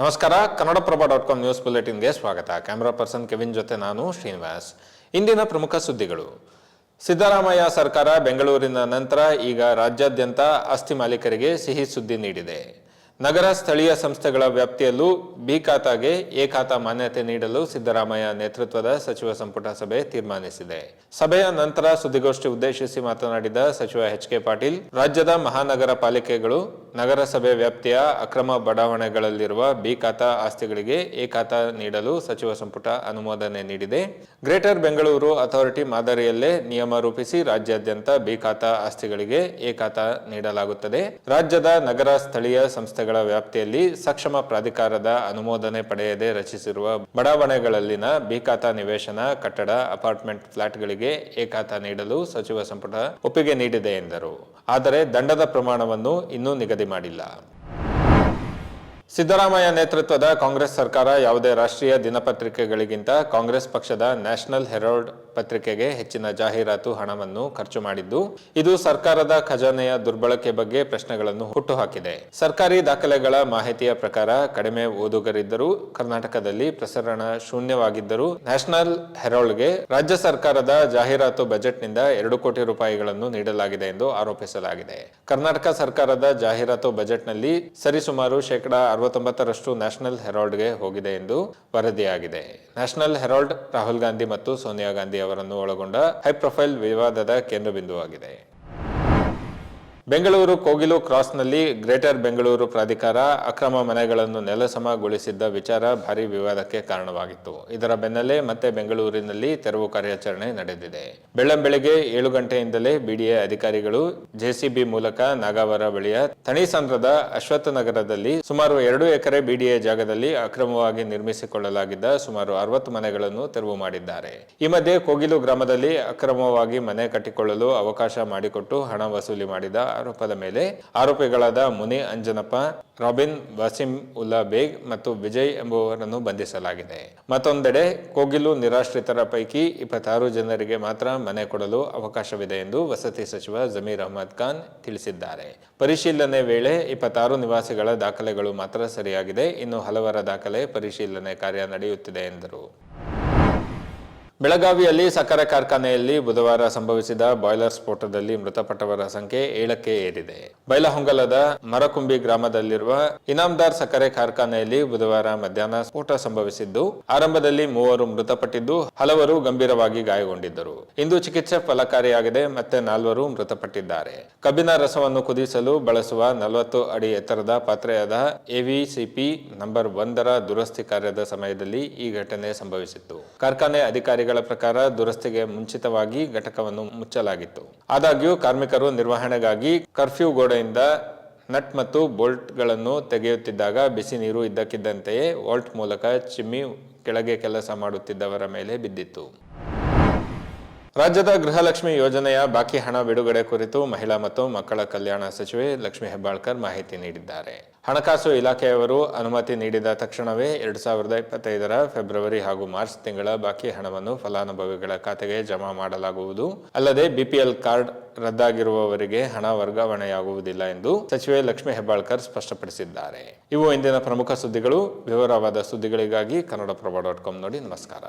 ನಮಸ್ಕಾರ, Kannada Prabha dot com news ಬುಲೆಟಿನ್ಗೆ ಸ್ವಾಗತ. ಕ್ಯಾಮೆರಾ ಪರ್ಸನ್ ಕೆವಿನ್ ಜೊತೆ ನಾನು ಶ್ರೀನಿವಾಸ್. ಇಂದಿನ ಪ್ರಮುಖ ಸುದ್ದಿಗಳು. ಸಿದ್ದರಾಮಯ್ಯ ಸರ್ಕಾರ ಬೆಂಗಳೂರಿನ ನಂತರ ಈಗ ರಾಜ್ಯಾದ್ಯಂತ ಆಸ್ತಿ ಮಾಲೀಕರಿಗೆ ಸಿಹಿ ಸುದ್ದಿ ನೀಡಿದೆ. ನಗರ ಸ್ಥಳೀಯ ಸಂಸ್ಥೆಗಳ ವ್ಯಾಪ್ತಿಯಲ್ಲೂ ಬಿ ಖಾತಾಗೆ ಎ ಖಾತಾ ಮಾನ್ಯತೆ ನೀಡಲು ಸಿದ್ದರಾಮಯ್ಯ ನೇತೃತ್ವದ ಸಚಿವ ಸಂಪುಟ ಸಭೆ ತೀರ್ಮಾನಿಸಿದೆ. ಸಭೆಯ ನಂತರ ಸುದ್ದಿಗೋಷ್ಠಿ ಉದ್ದೇಶಿಸಿ ಮಾತನಾಡಿದ ಸಚಿವ ಎಚ್ ಕೆ ಪಾಟೀಲ್, ರಾಜ್ಯದ ಮಹಾನಗರ ಪಾಲಿಕೆಗಳು ನಗರಸಭೆ ವ್ಯಾಪ್ತಿಯ ಅಕ್ರಮ ಬಡಾವಣೆಗಳಲ್ಲಿರುವ ಬಿ ಖಾತಾ ಆಸ್ತಿಗಳಿಗೆ ಎ ಖಾತಾ ನೀಡಲು ಸಚಿವ ಸಂಪುಟ ಅನುಮೋದನೆ ನೀಡಿದೆ. ಗ್ರೇಟರ್ ಬೆಂಗಳೂರು ಅಥಾರಿಟಿ ಮಾದರಿಯಲ್ಲೇ ನಿಯಮ ರೂಪಿಸಿ ರಾಜ್ಯಾದ್ಯಂತ ಬಿ ಖಾತಾ ಆಸ್ತಿಗಳಿಗೆ ಎ ಖಾತಾ ನೀಡಲಾಗುತ್ತದೆ. ರಾಜ್ಯದ ನಗರ ಸ್ಥಳೀಯ ಸಂಸ್ಥೆಗಳ ವ್ಯಾಪ್ತಿಯಲ್ಲಿ ಸಕ್ಷಮ ಪ್ರಾಧಿಕಾರದ ಅನುಮೋದನೆ ಪಡೆಯದೆ ರಚಿಸಿರುವ ಬಡಾವಣೆಗಳಲ್ಲಿನ ಬಿ ಖಾತಾ ನಿವೇಶನ ಕಟ್ಟಡ, ಅಪಾರ್ಟ್ಮೆಂಟ್ ಫ್ಲಾಟ್ಗಳಿಗೆ ಎ ಖಾತಾ ನೀಡಲು ಸಚಿವ ಸಂಪುಟ ಒಪ್ಪಿಗೆ ನೀಡಿದೆ ಎಂದರು. ಆದರೆ ದಂಡದ ಪ್ರಮಾಣವನ್ನು ಇನ್ನೂ ನಿಗದಿ ಮಾಡಿಲ್ಲ. ಸಿದ್ದರಾಮಯ್ಯ ನೇತೃತ್ವದ ಕಾಂಗ್ರೆಸ್ ಸರ್ಕಾರ ಯಾವುದೇ ರಾಷ್ಟ್ರೀಯ ದಿನಪತ್ರಿಕೆಗಳಿಗಿಂತ ಕಾಂಗ್ರೆಸ್ ಪಕ್ಷದ ನ್ಯಾಷನಲ್ ಹೆರಾಲ್ಡ್ ಪತ್ರಿಕೆಗೆ ಹೆಚ್ಚಿನ ಜಾಹೀರಾತು ಹಣವನ್ನು ಖರ್ಚು ಮಾಡಿದ್ದು, ಇದು ಸರ್ಕಾರದ ಖಜಾನೆಯ ದುರ್ಬಳಕೆ ಬಗ್ಗೆ ಪ್ರಶ್ನೆಗಳನ್ನು ಹುಟ್ಟುಹಾಕಿದೆ. ಸರ್ಕಾರಿ ದಾಖಲೆಗಳ ಮಾಹಿತಿಯ ಪ್ರಕಾರ, ಕಡಿಮೆ ಓದುಗರಿದ್ದರೂ ಕರ್ನಾಟಕದಲ್ಲಿ ಪ್ರಸರಣ ಶೂನ್ಯವಾಗಿದ್ದರೂ ನ್ಯಾಷನಲ್ ಹೆರಾಲ್ಡ್ಗೆ ರಾಜ್ಯ ಸರ್ಕಾರದ ಜಾಹೀರಾತು ಬಜೆಟ್ನಿಂದ ಎರಡು ಕೋಟಿ ರೂಪಾಯಿಗಳನ್ನು ನೀಡಲಾಗಿದೆ ಎಂದು ಆರೋಪಿಸಲಾಗಿದೆ. ಕರ್ನಾಟಕ ಸರ್ಕಾರದ ಜಾಹೀರಾತು ಬಜೆಟ್ನಲ್ಲಿ ಸರಿಸುಮಾರು ಶೇಕಡಾ ಅರವತ್ತೊಂಬತ್ತರಷ್ಟು ನ್ಯಾಷನಲ್ ಹೆರಾಲ್ಡ್ಗೆ ಹೋಗಿದೆ ಎಂದು ವರದಿಯಾಗಿದೆ. ನ್ಯಾಷನಲ್ ಹೆರಾಲ್ಡ್ ರಾಹುಲ್ ಗಾಂಧಿ ಮತ್ತು ಸೋನಿಯಾ ಗಾಂಧಿ ಅವರನ್ನು ಒಳಗೊಂಡ ಹೈ ಪ್ರೊಫೈಲ್ ವಿವಾದದ ಕೇಂದ್ರಬಿಂದುವಾಗಿದೆ. ಬೆಂಗಳೂರು ಕೋಗಿಲು ಕ್ರಾಸ್ನಲ್ಲಿ ಗ್ರೇಟರ್ ಬೆಂಗಳೂರು ಪ್ರಾಧಿಕಾರ ಅಕ್ರಮ ಮನೆಗಳನ್ನು ನೆಲಸಮಗೊಳಿಸಿದ್ದ ವಿಚಾರ ಭಾರೀ ವಿವಾದಕ್ಕೆ ಕಾರಣವಾಗಿತ್ತು. ಇದರ ಬೆನ್ನಲ್ಲೇ ಮತ್ತೆ ಬೆಂಗಳೂರಿನಲ್ಲಿ ತೆರವು ಕಾರ್ಯಾಚರಣೆ ನಡೆದಿದೆ. ಬೆಳ್ಳಂಬೆಳಗ್ಗೆ ಏಳು ಗಂಟೆಯಿಂದಲೇ ಬಿಡಿಎ ಅಧಿಕಾರಿಗಳು ಜೆಸಿಬಿ ಮೂಲಕ ನಾಗಾವರ ಬಳಿಯ ತಣಿಸಂದ್ರದ ಅಶ್ವತ್ಥ ನಗರದಲ್ಲಿ ಸುಮಾರು ಎರಡು ಎಕರೆ ಬಿಡಿಎ ಜಾಗದಲ್ಲಿ ಅಕ್ರಮವಾಗಿ ನಿರ್ಮಿಸಿಕೊಳ್ಳಲಾಗಿದ್ದ ಸುಮಾರು ಅರವತ್ತು ಮನೆಗಳನ್ನು ತೆರವು ಮಾಡಿದ್ದಾರೆ. ಈ ಮಧ್ಯೆ ಕೋಗಿಲು ಗ್ರಾಮದಲ್ಲಿ ಅಕ್ರಮವಾಗಿ ಮನೆ ಕಟ್ಟಿಕೊಳ್ಳಲು ಅವಕಾಶ ಮಾಡಿಕೊಟ್ಟು ಹಣ ವಸೂಲಿ ಮಾಡಿದ ಆರೋಪದ ಮೇಲೆ ಆರೋಪಿಗಳಾದ ಮುನಿ ಅಂಜನಪ್ಪ, ರಾಬಿನ್ ವಾಸಿಂ ಉಲ್ಲಾ ಬೇಗ್ ಮತ್ತು ವಿಜಯ್ ಎಂಬುವರನ್ನು ಬಂಧಿಸಲಾಗಿದೆ. ಮತ್ತೊಂದೆಡೆ ಕೋಗಿಲು ನಿರಾಶ್ರಿತರ ಪೈಕಿ ಇಪ್ಪತ್ತಾರು ಜನರಿಗೆ ಮಾತ್ರ ಮನೆ ಕೊಡಲು ಅವಕಾಶವಿದೆ ಎಂದು ವಸತಿ ಸಚಿವ ಜಮೀರ್ ಅಹಮದ್ ಖಾನ್ ತಿಳಿಸಿದ್ದಾರೆ. ಪರಿಶೀಲನೆ ವೇಳೆ ಇಪ್ಪತ್ತಾರು ನಿವಾಸಿಗಳ ದಾಖಲೆಗಳು ಮಾತ್ರ ಸರಿಯಾಗಿದೆ. ಇನ್ನು ಹಲವರ ದಾಖಲೆ ಪರಿಶೀಲನೆ ಕಾರ್ಯ ನಡೆಯುತ್ತಿದೆ ಎಂದರು. ಬೆಳಗಾವಿಯಲ್ಲಿ ಸಕ್ಕರೆ ಕಾರ್ಖಾನೆಯಲ್ಲಿ ಬುಧವಾರ ಸಂಭವಿಸಿದ ಬಾಯ್ಲರ್ ಸ್ಫೋಟದಲ್ಲಿ ಮೃತಪಟ್ಟವರ ಸಂಖ್ಯೆ ಏಳಕ್ಕೆ ಏರಿದೆ. ಬೈಲಹೊಂಗಲದ ಮರಕುಂಬಿ ಗ್ರಾಮದಲ್ಲಿರುವ ಇನಾಮ್ದಾರ್ ಸಕ್ಕರೆ ಕಾರ್ಖಾನೆಯಲ್ಲಿ ಬುಧವಾರ ಮಧ್ಯಾಹ್ನ ಸ್ಫೋಟ ಸಂಭವಿಸಿದ್ದು, ಆರಂಭದಲ್ಲಿ ಮೂವರು ಮೃತಪಟ್ಟಿದ್ದು, ಹಲವರು ಗಂಭೀರವಾಗಿ ಗಾಯಗೊಂಡಿದ್ದರು. ಇಂದು ಚಿಕಿತ್ಸೆ ಫಲಕಾರಿಯಾಗಿದೆ, ಮತ್ತೆ ನಾಲ್ವರು ಮೃತಪಟ್ಟಿದ್ದಾರೆ. ಕಬ್ಬಿನ ರಸವನ್ನು ಕುದಿಸಲು ಬಳಸುವ ನಲವತ್ತು ಅಡಿ ಎತ್ತರದ ಪಾತ್ರೆಯಾದ ಎವಿಸಿಪಿ ನಂಬರ್ ಒಂದರ ದುರಸ್ತಿ ಕಾರ್ಯದ ಸಮಯದಲ್ಲಿ ಈ ಘಟನೆ ಸಂಭವಿಸಿತ್ತು. ಕಾರ್ಖಾನೆ ಅಧಿಕಾರಿಗಳ ಪ್ರಕಾರ ದುರಸ್ತಿಗೆ ಮುಂಚಿತವಾಗಿ ಘಟಕವನ್ನು ಮುಚ್ಚಲಾಗಿತ್ತು. ಆದಾಗ್ಯೂ ಕಾರ್ಮಿಕರು ನಿರ್ವಹಣೆಗಾಗಿ ಕರ್ಫ್ಯೂ ಗೋಡೆಯಿಂದ ನಟ್ ಮತ್ತು ಬೋಲ್ಟ್ಗಳನ್ನು ತೆಗೆಯುತ್ತಿದ್ದಾಗ ಬಿಸಿ ನೀರು ಇದ್ದಕ್ಕಿದ್ದಂತೆಯೇ ವಾಲ್ಟ್ ಮೂಲಕ ಚಿಮ್ಮಿ ಕೆಳಗೆ ಕೆಲಸ ಮಾಡುತ್ತಿದ್ದವರ ಮೇಲೆ ಬಿದ್ದಿತ್ತು. ರಾಜ್ಯದ ಗೃಹಲಕ್ಷ್ಮಿ ಯೋಜನೆಯ ಬಾಕಿ ಹಣ ಬಿಡುಗಡೆ ಕುರಿತು ಮಹಿಳಾ ಮತ್ತು ಮಕ್ಕಳ ಕಲ್ಯಾಣ ಸಚಿವೆ ಲಕ್ಷ್ಮಿ ಹೆಬ್ಬಾಳ್ಕರ್ ಮಾಹಿತಿ ನೀಡಿದ್ದಾರೆ. ಹಣಕಾಸು ಇಲಾಖೆಯವರು ಅನುಮತಿ ನೀಡಿದ ತಕ್ಷಣವೇ ಎರಡು ಸಾವಿರದ ಇಪ್ಪತ್ತೈದರ ಫೆಬ್ರವರಿ ಹಾಗೂ ಮಾರ್ಚ್ ತಿಂಗಳ ಬಾಕಿ ಹಣವನ್ನು ಫಲಾನುಭವಿಗಳ ಖಾತೆಗೆ ಜಮಾ ಮಾಡಲಾಗುವುದು. ಅಲ್ಲದೆ ಬಿಪಿಎಲ್ ಕಾರ್ಡ್ ರದ್ದಾಗಿರುವವರಿಗೆ ಹಣ ವರ್ಗಾವಣೆಯಾಗುವುದಿಲ್ಲ ಎಂದು ಸಚಿವೆ ಲಕ್ಷ್ಮಿ ಹೆಬ್ಬಾಳ್ಕರ್ ಸ್ಪಷ್ಟಪಡಿಸಿದ್ದಾರೆ. ಇವು ಇಂದಿನ ಪ್ರಮುಖ ಸುದ್ದಿಗಳು. ವಿವರವಾದ ಸುದ್ದಿಗಳಿಗಾಗಿ ಕನ್ನಡಪ್ರಭ ಡಾಟ್ ಕಾಮ್ ನೋಡಿ ನಮಸ್ಕಾರ.